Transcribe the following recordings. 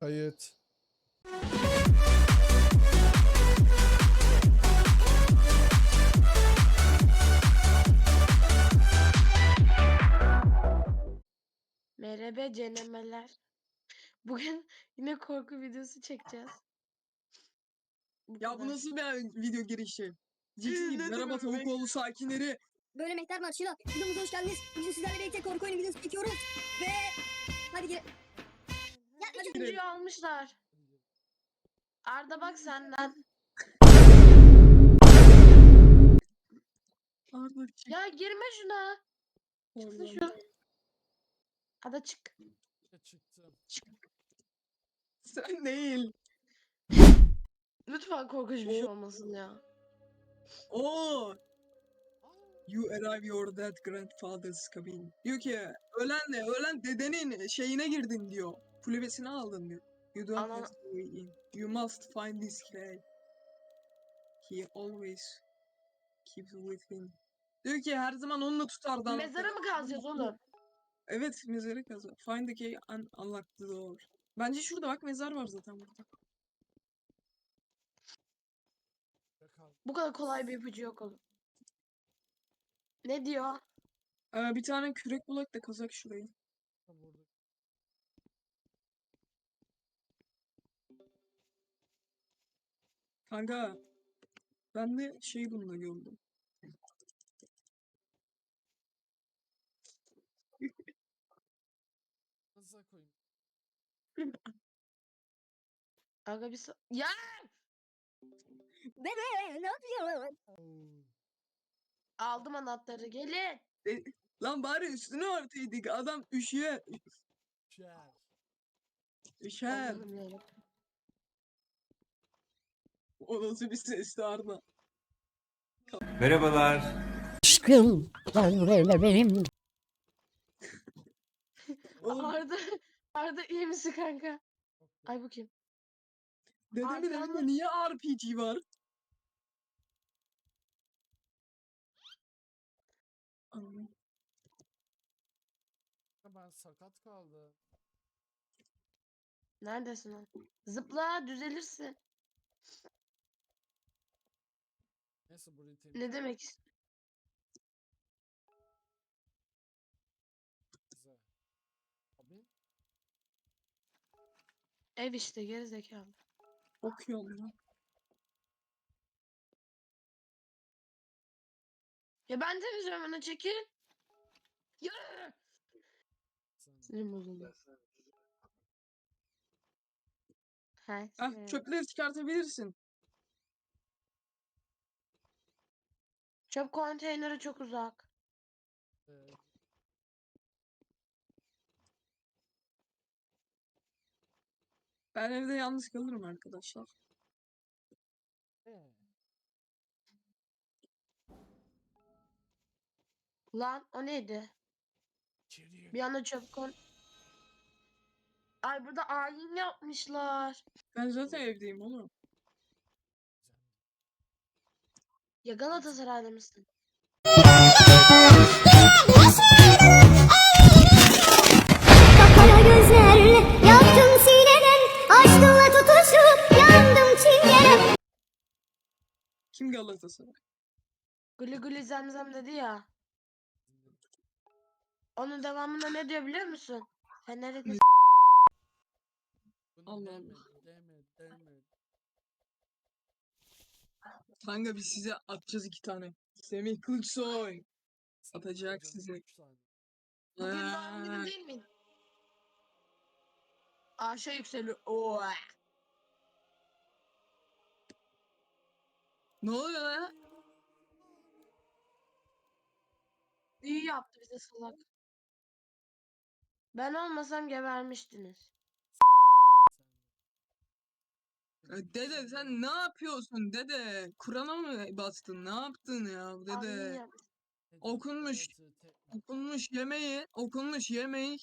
Kayıt. Merhaba cenemeler. Bugün yine korku videosu çekeceğiz. Bu Ya bu kadar. nasıl bir video girişi? Ne merhaba? Tavukoğlu sakinleri. Böyle mehter marşıyla videomuza hoş geldiniz. Bugün sizlerle birlikte korku oyunu videosu çekiyoruz. Ve hadi gel. Üçüncüyü almışlar. Arda bak senden. Arda çık. Ya girme şuna. Çıksın Allah'ım. şu. Ada çık. Çıktım. Sen değil. Lütfen korkunç bir şey olmasın ya. Oo. You arrive your dead grandfather's cabin. Diyor ki ölen ne? Ölen dedenin şeyine girdin diyor. Kulübesine aldın diyor. You don't Ana- have to in. You must find this guy. He always keeps with him. Diyor ki her zaman onunla tutardı. Mezara mı kazacağız oğlum? Evet mezarı kazı. Find the key and unlock the door. Bence şurada bak mezar var zaten burada. Bu kadar kolay bir ipucu yok oğlum. Ne diyor? Ee, bir tane kürek bulak da kazak şurayı. Kanka ben de şey bununla gördüm. Nasıl koyayım? Aga bir sa- Ya! Bebe ne yapıyorsun? Aldım anahtarı gelin. Lan bari üstüne örteydik. Adam üşüyor. Şer. Üşer. Allah'ım yarabbim. O nasıl bir sesti Arda? Merhabalar. Aşkım benim. Oğlum Arda, Arda iyi misin kanka? Ay bu kim? dedemin Arda- elinde niye RPG var? Anam. Ben sakat kaldım. Neredesin lan? Zıpla düzelirsin. Neyse burayı temiz. Ne demek ist- Güzel. Abi. Ev işte geri zekalı. Okuyorum lan. Ya ben temizliyorum onu çekil. Ya! Sinirim bozuldu. Ha, Ah evet. çöpleri çıkartabilirsin. Çöp konteyneri çok uzak. Ee, Ben evde yalnız kalırım arkadaşlar. ee. Lan o neydi? İçeriye. Bir anda çöp kon... Ay burada ayin yapmışlar. Ben zaten evdeyim oğlum. Ya Galatasaraylı mısın? Kara gözlerle yaktım sineden Aşkınla tutuşup yandım çingene Kim Galatasaray? Gülü gülü zemzem dedi ya. Onun devamında ne diyor biliyor musun? Fener'e Allah deme, Allah. Kanka biz size atacağız iki tane. Semih Kılıçsoy. Atacak size. Bugün doğum günün Aa, değil mi? Aşağı yükseliyor. Oo. Ne oluyor lan? İyi yaptı bize salak. Ben olmasam gebermiştiniz. Ya Dede sen ne yapıyorsun dede? Kur'an'a mı bastın? Ne yaptın ya dede? Nedir? Okunmuş. Okunmuş yemeği, okunmuş yemeği.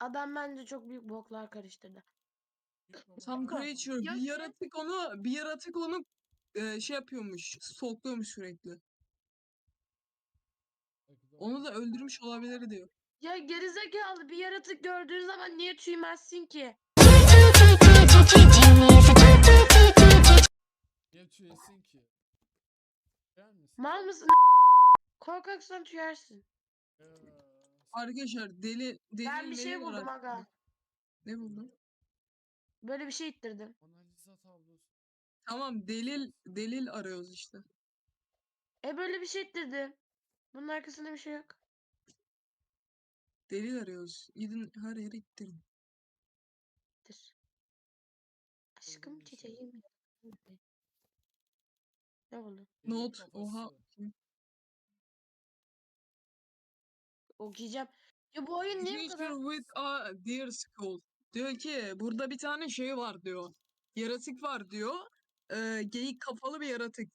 Adam bence çok büyük boklar karıştırdı. Tam Kanka, creature. Bir yaratık onu, bir yaratık onu e, şey yapıyormuş. Stalkluyormuş sürekli. Onu da öldürmüş olabilir diyor. Ya gerizekalı bir yaratık gördüğün zaman niye tüymezsin ki? Niye tüyesin ki? Tüyer misin? Mal mısın? Korkaksan tüyersin. Ee, Arkadaşlar deli deli Ben bir şey buldum aga. Ne buldun? Böyle bir şey ittirdim. Analiza tablosu. Tamam delil delil arıyoruz işte. E böyle bir şey ittirdim. Bunun arkasında bir şey yok. Delil arıyoruz. Gidin her yere ittirin. İttir. Aşkım bir şey. çiçeğim. Ne? Elin Not. Oha. Okuyacağım. Ya bu oyun niye bu kadar... Creature with a deer skull. Diyor ki burada bir tane şey var diyor. Yaratık var diyor. Ee, geyik kafalı bir yaratık.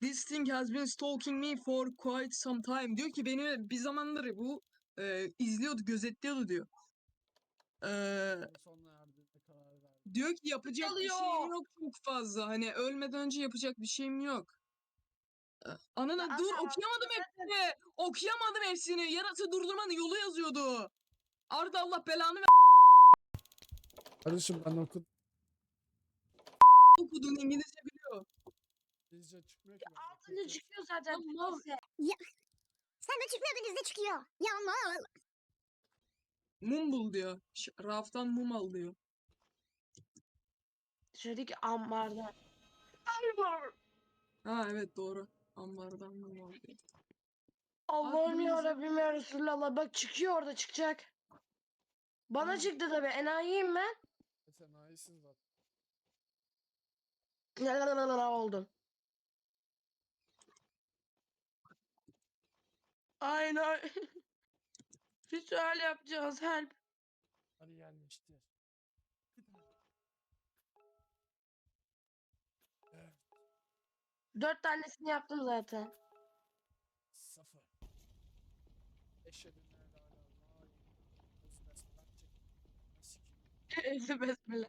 This thing has been stalking me for quite some time. Diyor ki beni bir zamandır bu e, izliyordu, gözetliyordu diyor. Ee, karar verdim. diyor ki yapacak bir şeyim yok çok fazla. Hani ölmeden önce yapacak bir şeyim yok. Ee, Anana dur ama okuyamadım hepsini. Okuyamadım hepsini. Yaratığı durdurmanın yolu yazıyordu. Arda Allah belanı ver. Kardeşim ben okudum. okudun İngilizce biliyor. İngilizce çıkmıyor ki. bende, Altında çıkıyor zaten. Neyse. Sen de çıkmıyor bizde çıkıyor. Ya mal. Mum bul diyor. Ş- raftan mum al diyor. Şuradaki ambarda. Ambar. Ha evet doğru. Ambardan mum al diyor. Allah'ım Aklımıza- ya Rabbim ya Resulallah. Bak çıkıyor orada çıkacak. Bana Hı. çıktı tabi. Enayiyim ben. E, Sen iyisin zaten. Lalalala oldum. Aynen. Ritüel yapacağız help. Hadi. Evet. Dört tanesini yaptım zaten. Sıfır. Eşhedü. Ezi besmele.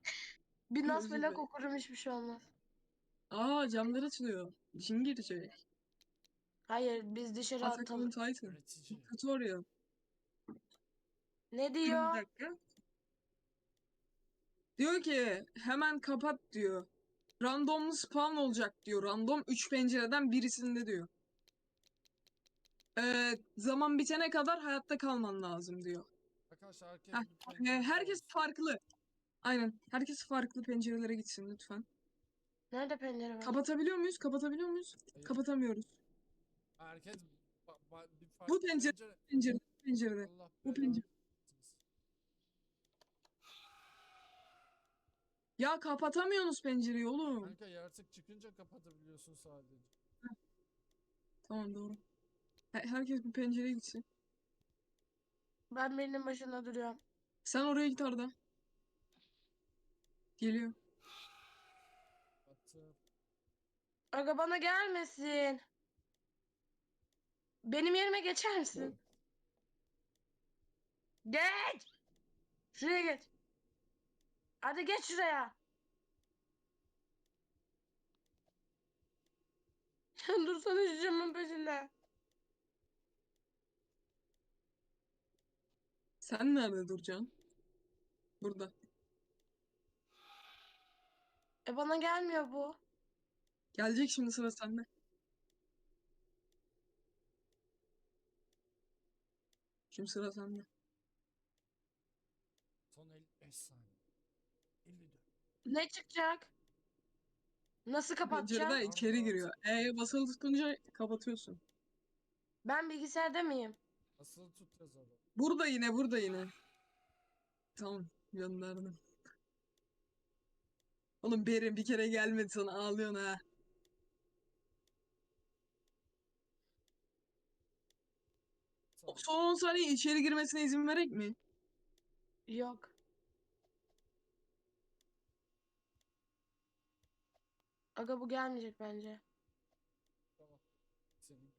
Bir nas dilerim. kokurum hiçbir şey olmaz. Aa camlar açılıyor. Cin girecek. Hayır biz dışarı Attack on atalım. Titan. Üretici. Tutorial. Ne Bir diyor? dakika. Diyor ki hemen kapat diyor. Randomlu spawn olacak diyor. Random 3 pencereden birisinde diyor. Ee, zaman bitene kadar hayatta kalman lazım diyor. Arkadaşlar herkes Heh, Ee, pencere herkes farklı. Aynen. Herkes farklı pencerelere gitsin lütfen. Nerede pencere var? Kapatabiliyor muyuz? Kapatabiliyor muyuz? Hayır, Kapatamıyoruz. Herkes ba- ba- bir farklı pencere- pencere. Pencere, pencerede. Allah bu belanı pencere. versin. Ya kapatamıyorsunuz pencereyi oğlum. Kanka yaratık çıkınca kapatabiliyorsun sadece. Tamam doğru. He- herkes bir pencereye gitsin. Ben birinin başında duruyorum. Sen oraya git Arda. Geliyor. Aga bana gelmesin. Benim yerime geçer misin? Geç. Şuraya geç. Hadi geç şuraya. Dursana şu camın peşinde. Sen nerede duracaksın? Burada. E bana gelmiyor bu. Gelecek şimdi sıra sende. Şimdi sıra sende. Son 55 saniye. 54. Ne çıkacak? Nasıl kapatacağım? Pencereden içeri giriyor. E'ye basılı tutunca kapatıyorsun. Ben bilgisayarda mıyım? Asılı tut yazalım. Burada yine, burada yine. Tamam, gönderdim. Oğlum Berin bir kere gelmedi sana ağlıyorsun ha. O Tamam. Son 10 saniye içeri girmesine izin verek mi? Yok. Aga bu gelmeyecek bence. Tamam. Senin.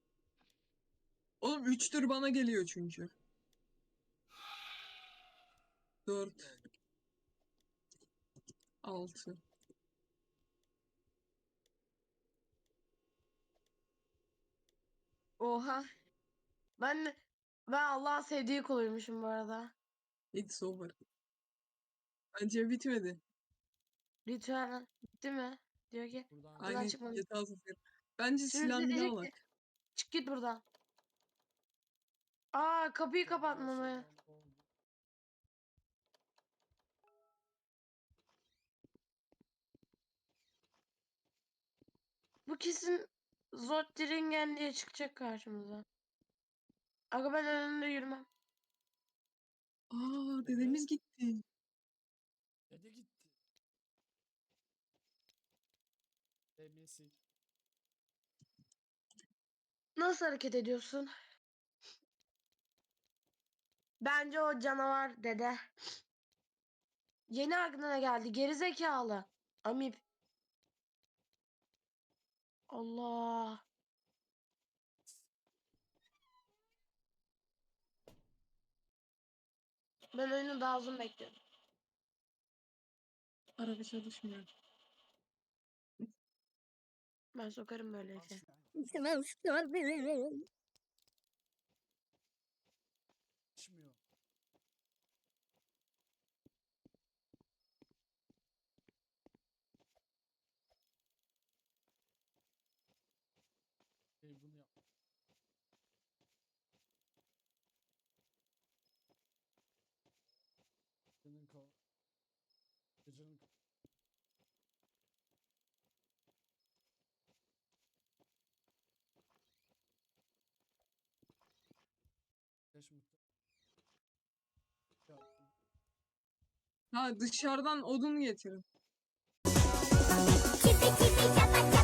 Oğlum 3'tür bana geliyor çünkü. 4 6 Oha. Ben Ben Allah'ın sevdiği kuluymuşum bu arada. It's over. Bence bitmedi. Ritüel bitti mi? Diyor ki. Buradan sıfır. Bence diyecek ne ki, var? Çık git buradan. Aa kapıyı kapatmamı. Bu kesin Zottringen diye çıkacak karşımıza. Aga ben önünde yürümem. Aa dedemiz gitti. Dede gitti. Demesi. Nasıl hareket ediyorsun? Bence o canavar dede. Yeni aklına geldi. Gerizekalı. Amip. Allah. Ben oyunu daha uzun bekliyorum. Araba çalışmıyor. Ben sokarım böyleyse. İstemem, istemem. Açmıyor. Şey bunu yap. Senin kal. Gecenin mutlu. Ha dışarıdan odun getirin. Chipi chapa chapa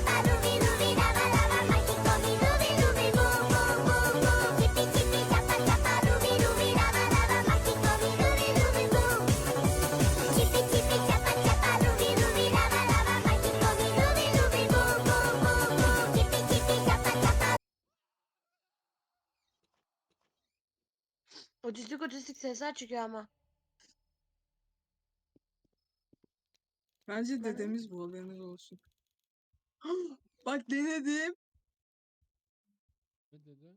Otistik otistik sesler çıkıyor ama. Bence Ben- dedemiz bu haberiniz olsun. Bak denedim. Ne dedi?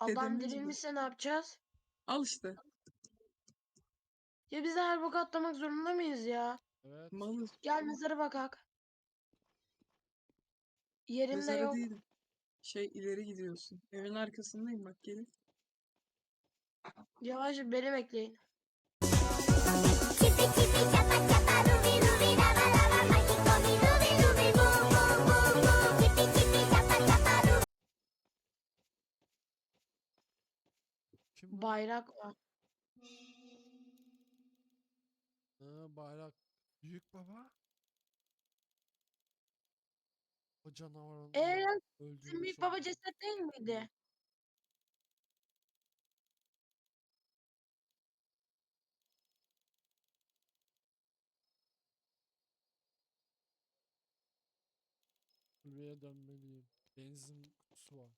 Adam bu. dirilmişse ne yapacağız? Al işte. Ya biz de her boku atlamak zorunda mıyız ya? Evet. Malız. Gel mezara bakak. Yerimde Mezara yok. değilim. Şey ileri gidiyorsun. Evin arkasındayım bak gelin. Yavaş beni bekleyin. Kim bu? Bayrak var. Ha, bayrak. Büyük baba. O canavarın Eee öldüğünü Ee, büyük baba ceset değil miydi? Kulübeye dönmeliyim. Benzin kutusu var.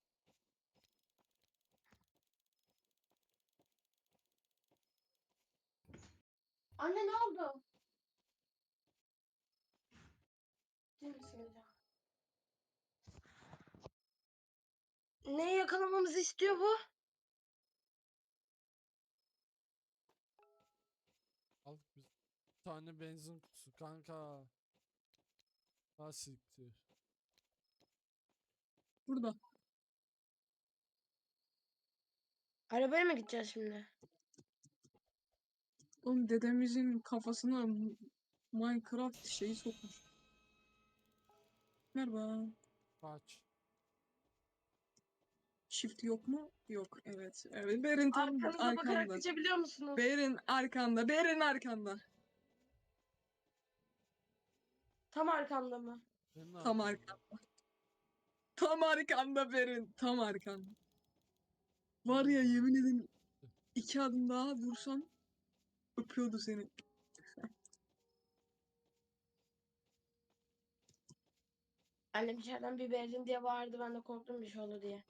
Anne ne oldu? Değil? Neyi yakalamamızı istiyor bu? Al. Bir tane benzin kutusu kanka. Ha siktir. Burada. Arabaya mı gideceğiz şimdi? Oğlum dedemizin kafasına Minecraft şeyi sokmuş. Merhaba. Kaç. Shift yok mu? Yok. Evet. Evet. Berin tam Arkanıza bakarak arkanda. geçebiliyor musunuz? Berin arkanda. Berin arkanda. Tam arkamda mı? Tam arkanda. Tam arkanda Berin. Tam arkanda. Var ya yemin ederim iki adım daha vursan öpüyordu seni. Annem içeriden bir verin diye bağırdı. Ben de korktum bir şey olur diye.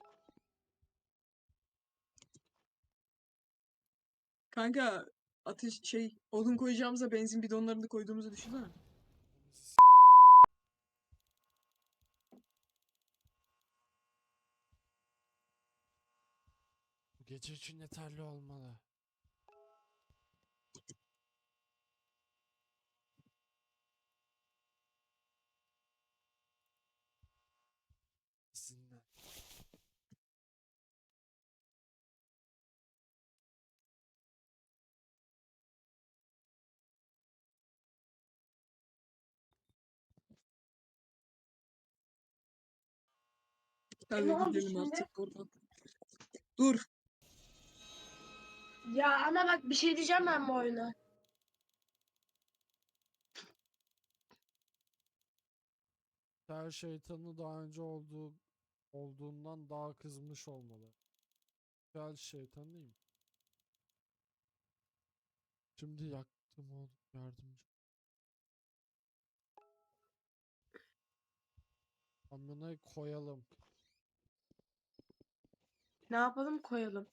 Kanka ateş şey odun koyacağımıza benzin bidonlarını koyduğumuzu düşünsene. S- Bu Gece için yeterli olmalı. Hadi ne oldu gidelim artık buradan. Dur. Ya ama bak bir şey diyeceğim ben bu oyuna. Her şeytanı daha önce olduğu olduğundan daha kızmış olmalı. Gel şeytan değil mi? Şimdi yaktım oğlum yardımcı. Amına koyalım. Ne yapalım koyalım.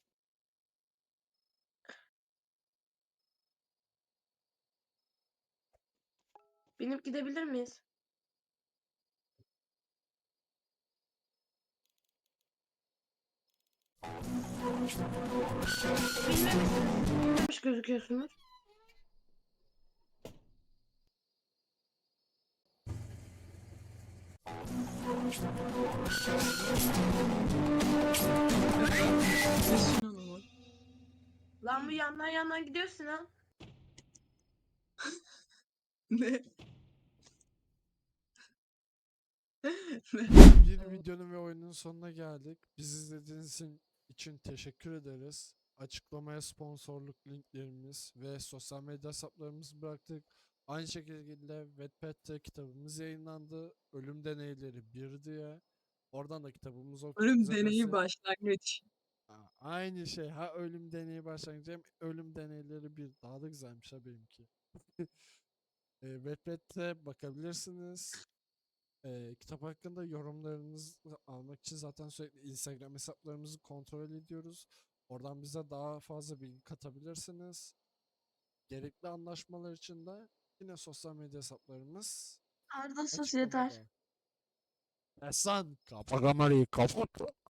Binip gidebilir miyiz? Bilmemiş gözüküyorsunuz. Lan bu yandan yandan gidiyorsun ha. Ne? Bir videonun ve oyunun sonuna geldik. Bizi izlediğiniz için- teşekkür ederiz. Açıklamaya sponsorluk linklerimiz ve sosyal medya hesaplarımızı bıraktık. Aynı şekilde Wattpad'de kitabımız yayınlandı. Ölüm Deneyleri 1 diye. Oradan da kitabımızı okuyup Ölüm deneyi destek- başlangıç. Aynı şey. Ha ölüm deneyi başlangıcı hem ölüm deneyleri bir. Daha da güzelmiş ha benimki. e, Wattpad'de bakabilirsiniz. E, kitap hakkında yorumlarınızı almak için zaten sürekli Instagram hesaplarımızı kontrol ediyoruz. Oradan bize daha fazla bilgi katabilirsiniz. Gerekli anlaşmalar için de yine sosyal medya hesaplarımız Arda sus yeter. açıklamada. Esan, kapa kamerayı kapat.